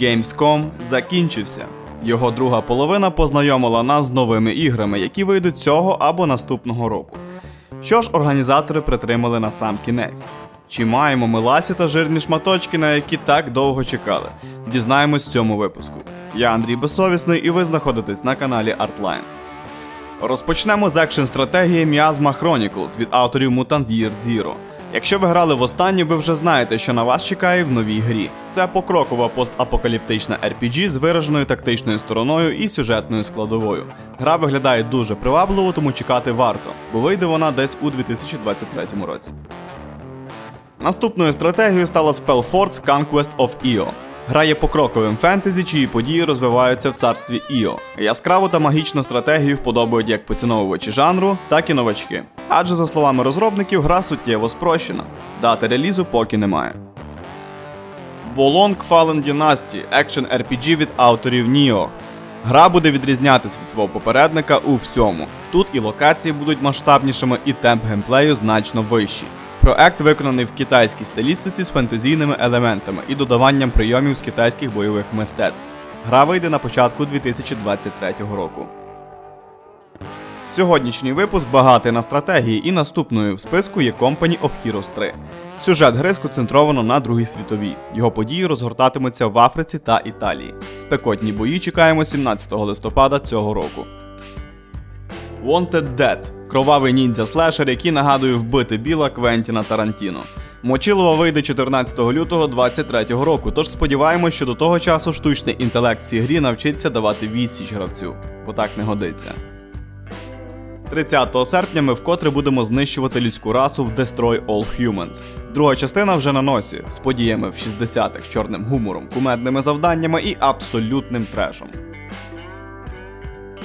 Gamescom закінчився. Його друга половина познайомила нас з новими іграми, які вийдуть цього або наступного року. Що ж організатори притримали на сам кінець? Чи маємо ми ласі та жирні шматочки, на які так довго чекали? Дізнаємось в цьому випуску. Я Андрій Безсовісний, і ви знаходитесь на каналі Artline. Розпочнемо з екшн стратегії Miasma Chronicles від авторів Mutant Year Zero. Якщо ви грали в останню, ви вже знаєте, що на вас чекає в новій грі. Це покрокова постапокаліптична RPG з вираженою тактичною стороною і сюжетною складовою. Гра виглядає дуже привабливо, тому чекати варто, бо вийде вона десь у 2023 році. Наступною стратегією стала Spellforce Conquest of Io. Гра є покроковим фентезі, чиї події розвиваються в царстві Іо. Яскраву та магічну стратегію вподобають як поціновувачі жанру, так і новачки. Адже, за словами розробників, гра суттєво спрощена. Дати релізу поки немає. Волонг Fallen Dynasty – екшен RPG від авторів Ніо. Гра буде відрізнятися від свого попередника у всьому. Тут і локації будуть масштабнішими, і темп геймплею значно вищий. Проект виконаний в китайській стилістиці з фентезійними елементами і додаванням прийомів з китайських бойових мистецтв. Гра вийде на початку 2023 року. Сьогоднішній випуск багатий на стратегії, і наступною в списку є Company of Heroes 3. Сюжет гри сконцентровано на Другій світовій. Його події розгортатимуться в Африці та Італії. Спекотні бої чекаємо 17 листопада цього року. Wanted Dead – кровавий ніндзя слешер, який нагадує вбити біла Квентіна Тарантіно. Мочилова вийде 14 лютого 2023 року, тож сподіваємось, що до того часу штучний інтелект цій грі навчиться давати відсіч гравцю, бо так не годиться. 30 серпня ми вкотре будемо знищувати людську расу в Destroy All Humans. Друга частина вже на носі, з подіями в 60-х, чорним гумором, кумедними завданнями і абсолютним трешом.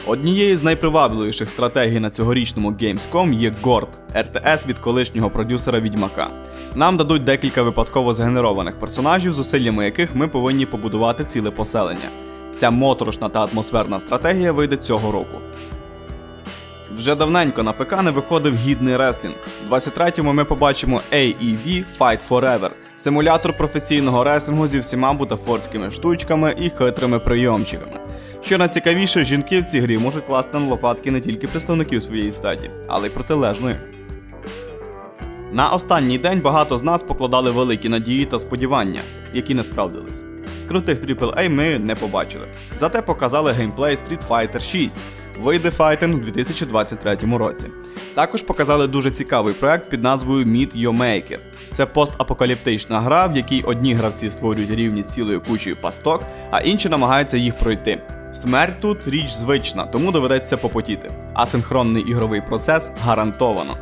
Однією з найпривабливіших стратегій на цьогорічному Gamescom є Gord – РТС від колишнього продюсера Відьмака. Нам дадуть декілька випадково згенерованих персонажів, зусиллями яких ми повинні побудувати ціле поселення. Ця моторошна та атмосферна стратегія вийде цього року. Вже давненько на ПК не виходив гідний реслінг. У 23-му ми побачимо AEV Fight Forever – симулятор професійного реслінгу зі всіма бутафорськими штучками і хитрими прийомчиками. Що найцікавіше, жінки в цій грі можуть класти на лопатки не тільки представників своєї статі, але й протилежної. На останній день багато з нас покладали великі надії та сподівання, які не справдились. Крутих AAA ми не побачили. Зате показали геймплей Street Fighter 6. Вийде файтинг у 2023 році. Також показали дуже цікавий проект під назвою Meet Your Maker. Це постапокаліптична гра, в якій одні гравці створюють рівні з цілою кучею пасток, а інші намагаються їх пройти. Смерть тут річ звична, тому доведеться попотіти. Асинхронний ігровий процес гарантовано.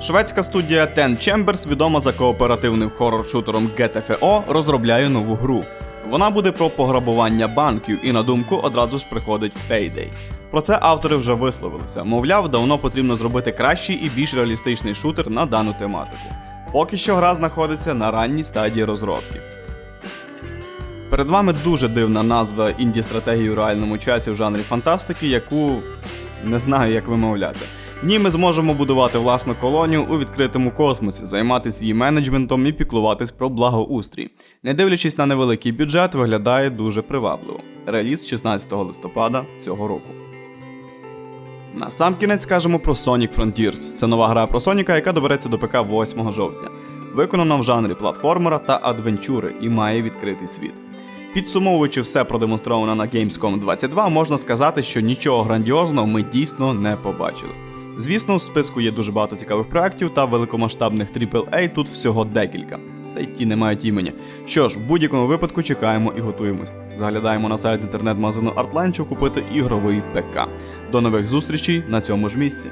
Шведська студія Ten Chambers, відома за кооперативним хоррор-шутером GTFO, розробляє нову гру. Вона буде про пограбування банків, і на думку одразу ж приходить Payday. Про це автори вже висловилися. Мовляв, давно потрібно зробити кращий і більш реалістичний шутер на дану тематику. Поки що гра знаходиться на ранній стадії розробки. Перед вами дуже дивна назва інді стратегії у реальному часі в жанрі фантастики, яку не знаю, як вимовляти. В ній ми зможемо будувати власну колонію у відкритому космосі, займатися її менеджментом і піклуватись про благоустрій. Не дивлячись на невеликий бюджет, виглядає дуже привабливо. Реліз 16 листопада цього року. На сам кінець скажемо про Sonic Frontiers. Це нова гра про Соніка, яка добереться до ПК 8 жовтня. Виконана в жанрі платформера та адвенчури і має відкритий світ. Підсумовуючи все продемонстроване на Gamescom 22, можна сказати, що нічого грандіозного ми дійсно не побачили. Звісно, в списку є дуже багато цікавих проєктів та великомасштабних AAA тут всього декілька. Та й ті не мають імені. Що ж, в будь-якому випадку чекаємо і готуємось. Заглядаємо на сайт інтернет-магазину Artline, щоб купити ігровий ПК. До нових зустрічей на цьому ж місці.